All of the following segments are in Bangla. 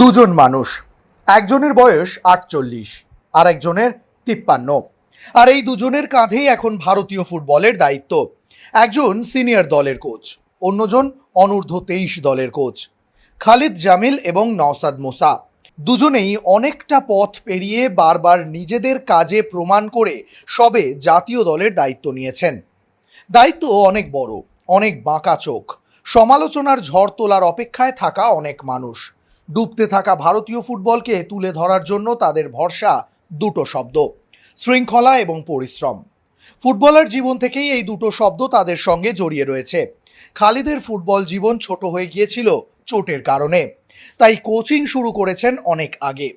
দুজন মানুষ। একজনের বয়স আটচল্লিশ আর একজনের তিপ্পান্ন। আর এই দুজনের কাঁধেই এখন ভারতীয় ফুটবলের দায়িত্ব। একজন সিনিয়র দলের কোচ, অন্যজন অনূর্ধ্ব তেইশ দলের কোচ। খালিদ জামিল এবং নওসাদ মোসা দুজনেই অনেকটা পথ পেরিয়ে বারবার নিজেদের কাজে প্রমাণ করে সবে জাতীয় দলের দায়িত্ব নিয়েছেন। দায়িত্ব অনেক বড়, অনেক বাঁকা চোখ। সমালোচনার ঝড় তোলার অপেক্ষায় থাকা অনেক মানুষ। ডুবতে থাকা ভারতীয় ফুটবলকে তুলে ধরার জন্য তাদের ভরসা দুটো শব্দ, শৃঙ্খলা এবং পরিশ্রম। ফুটবলার জীবন থেকেই এই দুটো শব্দ তাদের সঙ্গে জড়িয়ে রয়েছে। খালিদের ফুটবল জীবন ছোট হয়ে গিয়েছিল চোটের কারণে। তাই কোচিং শুরু করেছেন অনেক আগে।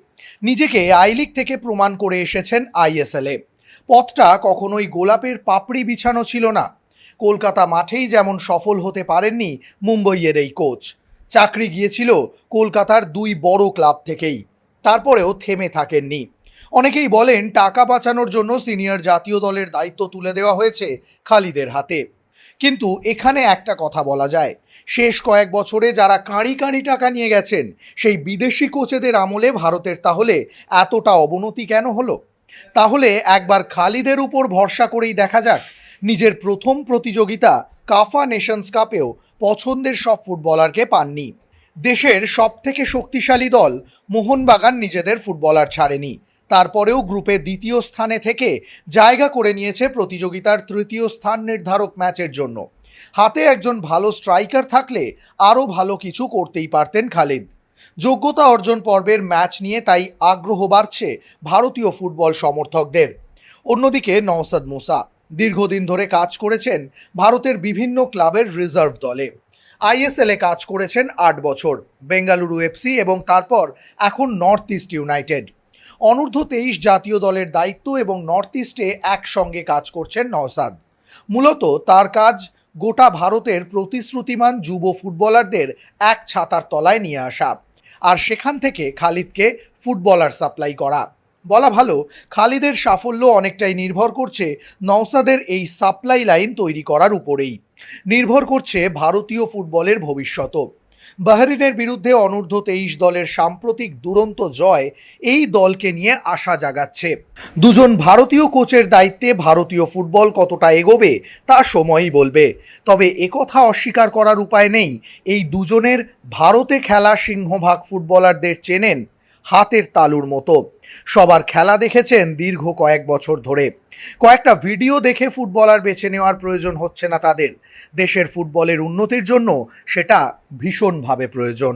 নিজেকে আই লিগ থেকে প্রমাণ করে এসেছেন আইএসএলে পথটা কখনোই গোলাপের পাপড়ি বিছানো ছিল না। কলকাতা মাঠেই যেমন সফল হতে পারেননি মুম্বইয়ের এই কোচ চাকরি গিয়েছিল কলকাতার দুই বড় ক্লাব থেকেই। তারপরেও থেমে থাকেননি। অনেকেই বলেন, টাকা বাঁচানোর জন্য সিনিয়র জাতীয় দলের দায়িত্ব তুলে দেওয়া হয়েছে খালিদের হাতে। কিন্তু এখানে একটা কথা বলা যায়, শেষ কয়েক বছরে যারা কাঁড়ি কাঁড়ি টাকা নিয়ে গেছেন, সেই বিদেশি কোচেদের আমলে ভারতের তাহলে এতটা অবনতি কেন হলো? তাহলে একবার খালিদের উপর ভরসা করেই দেখা যাক, নিজের প্রথম প্রতিযোগিতা কাফা নেশনস কাপেও পছন্দের সব ফুটবলারকে পাননি। দেশের সব থেকে শক্তিশালী দল মোহনবাগান নিজেদের ফুটবলার ছাড়েনি। তারপরেও গ্রুপে দ্বিতীয় স্থানে থেকে জায়গা করে নিয়েছে প্রতিযোগিতার তৃতীয় স্থান নির্ধারক ম্যাচের জন্য। হাতে একজন ভালো স্ট্রাইকার থাকলে আরও ভালো কিছু করতেই পারতেন খালিদ। যোগ্যতা অর্জন পর্বের ম্যাচ নিয়ে তাই আগ্রহ বাড়ছে ভারতীয় ফুটবল সমর্থকদের। অন্যদিকে নওসাদ মুসা দীর্ঘদিন ধরে কাজ করেছেন ভারতের বিভিন্ন ক্লাবের রিজার্ভ দলে। আইএসএলে কাজ করেছেন আট বছর, বেঙ্গালুরু এফসি এবং তারপর এখন নর্থ ইস্ট ইউনাইটেড। অনূর্ধ্ব তেইশ জাতীয় দলের দায়িত্ব এবং নর্থ ইস্টে একসঙ্গে কাজ করছেন নওসাদ। মূলত তার কাজ গোটা ভারতের প্রতিশ্রুতিমান যুব ফুটবলারদের এক ছাতার তলায় নিয়ে আসা, আর সেখান থেকে খালিদকে ফুটবলার সাপ্লাই করা। বলা ভালো, খালিদের সাফল্য অনেকটাই নির্ভর করছে নওসাদের এই সাপ্লাই লাইন তৈরি করার উপরেই। নির্ভর করছে ভারতীয় ফুটবলের ভবিষ্যতও। বাহরিনের বিরুদ্ধে অনূর্ধ্ব তেইশ দলের সাম্প্রতিক দুরন্ত জয় এই দলকে নিয়ে আশা জাগাচ্ছে। দুজন ভারতীয় কোচের দায়িত্বে ভারতীয় ফুটবল কতটা এগোবে তা সময়ই বলবে। তবে একথা অস্বীকার করার উপায় নেই, এই দুজনের ভারতে খেলা সিংহভাগ ফুটবলারদের চেনেন হাতের তালুর মতো। সবার খেলা দেখেছেন দীর্ঘ কয়েক বছর ধরে। কয়েকটা ভিডিও দেখে ফুটবলার বেছে নেওয়ার প্রয়োজন হচ্ছে না তাদের। দেশের ফুটবলের উন্নতির জন্য সেটা ভীষণভাবে প্রয়োজন।